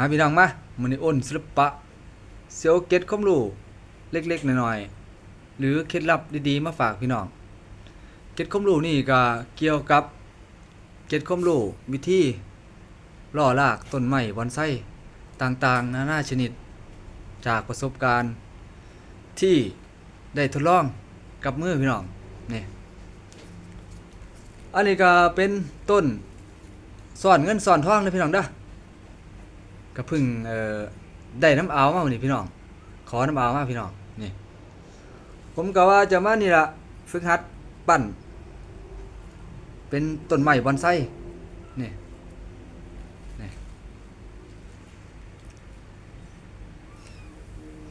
มาพี่น้องมามื้อนี้อ้นศิลปะเสียวเก็ตความรู้เล็กๆน้อยๆหรือเคล็ดลับดีๆมาฝากพี่น้องเก็ตความรู้นี่ก็เกี่ยวกับเก็ตความรู้วิธีล่อรากต้นไม้บอนไซต่างๆ นานาชนิด จากประสบการณ์ที่ได้ทดลองกับมือพี่น้องนี่อันนี้ก็เป็นต้นซ่อนเงินซ่อนทองเลยพี่น้องเด้อ ก็เพึ่งเอ่อได้น้ำเอามาวันนี้พี่น้อง ขอน้ำเอามาพี่น้องนี่ ผมก็ว่าจะมานี่ละฝึกหัดปั้น เป็นต้นไม้บอนไซนี่นี่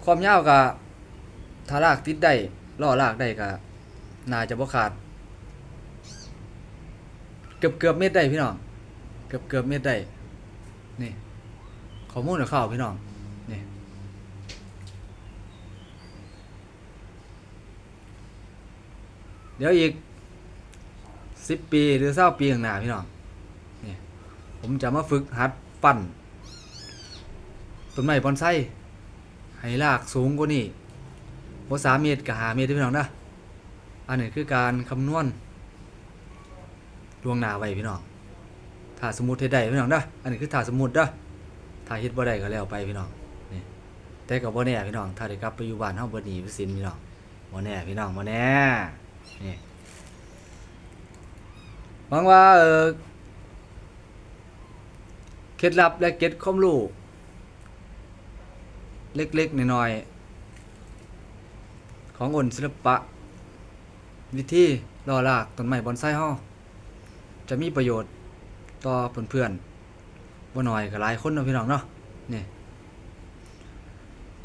ความยาวก็ถ้ารากติดได้ล่อรากได้ก็น่าจะบ่ขาด เกือบเกือบเม็ดได้พี่น้อง เกือบเกือบเม็ดได้นี่ ข้อมูลกับข่าวพี่น้องนี่เดี๋ยวอีกสิบปีหรือเศร้าปีข้างหน้าพี่น้องนี่ผมจะมาฝึกหัดปั้นต้นไม้บอนไซให้รากสูงกว่านี้บ่สามเมตรกับหาเมตรเด้อพี่น้องนะอันนี้คือการคำนวณลวงหน้าไว้พี่น้องถ้าสมมุติได้พี่น้องนะอันนี้คือถ้าสมมุติเด้ ถ้าเฮ็ดบ่ได้ก็แล้วไปพี่น้องนี่แต่ก็บ่แน่พี่น้อง ถ้าได้กลับไปอยู่บ้านเฮาบ่หนีบ่สินพี่น้องบ่แน่พี่น้องบ่แน่นี่หวังว่าเออเคล็ดลับและเก็ดความรู้เล็กๆน้อยๆของอ่นศิลปะ วิธีล่อรากต้นไม้บอนไซเฮาจะมีประโยชน์ต่อเพื่อนๆ บ่น้อยก็หลายคนเนาะพี่น้องเนาะนี่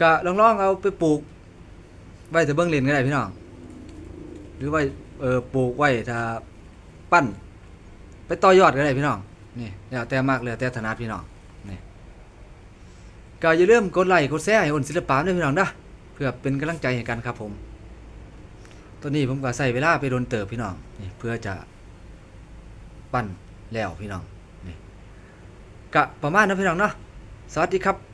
ก็ลองๆเอาไปปลูก ไว้แต่เบิ่งเล่นก็ได้พี่น้อง หรือไว้เออปลูกไว้ถ้าปั้น ไปต่อยอดก็ได้พี่น้องนี่แล้วแต่มากแล้วแต่ถนัดพี่น้องนี่ก็อย่าลืมกดไลค์กดแชร์ให้อนศิลปะด้วยพี่น้องนะเพื่อเป็นกำลังใจให้กันครับผมตัวนี้ผมก็ใส่เวลาไปโดนเติบพี่น้องนี่เพื่อจะปั้นแล้วพี่น้อง กะประมาณนั้นพี่น้องเนาะสวัสดีครับ